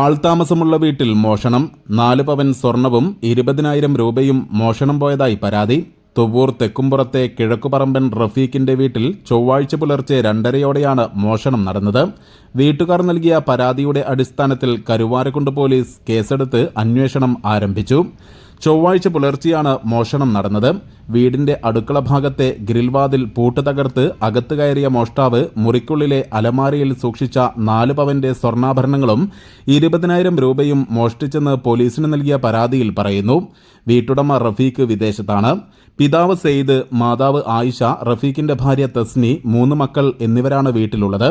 ആൾതാമസമുള്ള വീട്ടിൽ മോഷണം നാല് പവൻ സ്വർണവും ഇരുപതിനായിരം രൂപയും മോഷണം പോയതായി പരാതി. തുവൂർ തെക്കുംപുറത്തെ കിഴക്കുപറമ്പൻ റഫീഖിന്റെ വീട്ടിൽ ചൊവ്വാഴ്ച പുലർച്ചെ രണ്ടരയോടെയാണ് മോഷണം നടന്നത്. വീട്ടുകാർ നൽകിയ പരാതിയുടെ അടിസ്ഥാനത്തിൽ കരുവാരക്കുണ്ട് പോലീസ് കേസെടുത്ത് അന്വേഷണം ആരംഭിച്ചു. ചൊവ്വാഴ്ച പുലർച്ചെയാണ് മോഷണം നടന്നത്. വീടിന്റെ അടുക്കള ഭാഗത്തെ ഗ്രിൽവാതിൽ പൂട്ട് തകർത്ത് അകത്ത് കയറിയ മോഷ്ടാവ് മുറിക്കുള്ളിലെ അലമാരയിൽ സൂക്ഷിച്ച നാല് പവന്റെ സ്വർണാഭരണങ്ങളും ഇരുപതിനായിരം രൂപയും മോഷ്ടിച്ചെന്ന് പോലീസിന് നൽകിയ പരാതിയിൽ പറയുന്നു. വീട്ടുടമ റഫീഖ് വിദേശത്താണ്. പിതാവ് സെയ്ദ് മാതാവ് ആയിഷ റഫീഖിന്റെ ഭാര്യ തസ്നി മൂന്ന് മക്കൾ എന്നിവരാണ് വീട്ടിലുള്ളത്.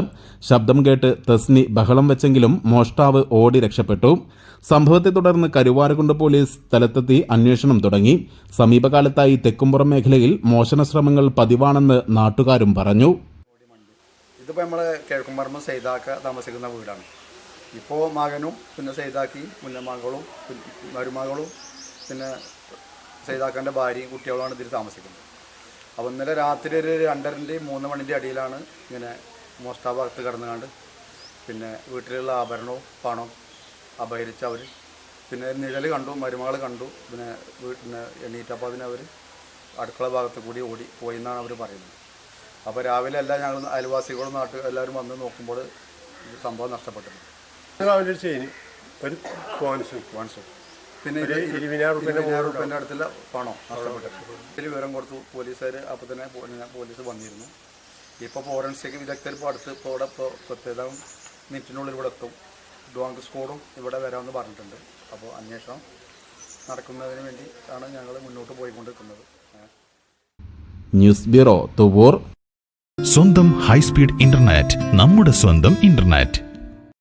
ശബ്ദം കേട്ട് തസ്നി ബഹളം വെച്ചെങ്കിലും മോഷ്ടാവ് ഓടി രക്ഷപ്പെട്ടു. സംഭവത്തെ തുടർന്ന് കരുവാരകുണ്ട് പോലീസ് സ്ഥലത്തെത്തി അന്വേഷണം തുടങ്ങി. സമീപകാലത്തായി തെക്കുംപുറം മേഖലയിൽ മോഷണ ശ്രമങ്ങൾ പതിവാണെന്ന് നാട്ടുകാരും പറഞ്ഞു. ഇതിപ്പോൾ നമ്മൾ കിഴക്കുംപറമ്പ് സെയ്താക്ക താമസിക്കുന്ന വീടാണ്. ഇപ്പോൾ മകനും പിന്നെ സെയ്താക്കി മുന്നമകളും മരുമകളും പിന്നെ സൈതാക്കാന്റെ ഭാര്യയും കുട്ടികളുമാണ് ഇതിൽ താമസിക്കുന്നത്. അപ്പോൾ ഇന്നലെ രാത്രി ഒരു രണ്ടരന്റെയും മൂന്ന് മണിന്റെ അടിയിലാണ് ഇങ്ങനെ മോഷ്ടാഭാഗത്ത് കിടന്നുകൊണ്ട് പിന്നെ വീട്ടിലുള്ള ആഭരണവും പണവും അപഹരിച്ച് അവർ. പിന്നെ നിഴൽ കണ്ടു മരുമകൾ കണ്ടു. പിന്നെ വീട്ടിന് എണീറ്റപ്പോൾ അതിന് അവർ അടുക്കള ഭാഗത്ത് കൂടി ഓടി പോയി എന്നാണ് അവർ പറയുന്നത്. അപ്പോൾ രാവിലെ എല്ലാം ഞങ്ങൾ അയൽവാസികളും നാട്ടിൽ എല്ലാവരും വന്ന് നോക്കുമ്പോൾ സംഭവം നഷ്ടപ്പെട്ടിട്ടുണ്ട് രാവിലെ ഒരു ചെയിന്. ഒരു കോൺസ് വാട്സപ്പ് പിന്നെ ഇരുപതിനായിരം റുപ്യേന്റെ അടുത്തുള്ള പണം നഷ്ടപ്പെട്ടു. ഇതിൽ വിവരം കൊടുത്തു. പോലീസുകാർ അപ്പോൾ തന്നെ പോലീസ് വന്നിരുന്നു. ഇപ്പോൾ ഫോറൻസിക് വിദഗ്ധർ ഇപ്പോൾ അടുത്ത് ഇപ്പോൾ ഇവിടെ ഇപ്പോൾ പ്രത്യേക മിനിറ്റിനുള്ളിൽ ഇവിടെ എത്തും. ഡോങ്ക് സ്കോഡും ഇവിടെ വരാമെന്ന് പറഞ്ഞിട്ടുണ്ട്. അപ്പോൾ അന്വേഷണം നടക്കുന്നതിന് വേണ്ടി ആണ് ഞങ്ങൾ മുന്നോട്ട് പോയിക്കൊണ്ടിരിക്കുന്നത്. ന്യൂസ് ബ്യൂറോ തുവൂർ സ്വന്തം ഹൈസ്പീഡ് ഇന്റർനെറ്റ് നമ്മുടെ സ്വന്തം ഇന്റർനെറ്റ്.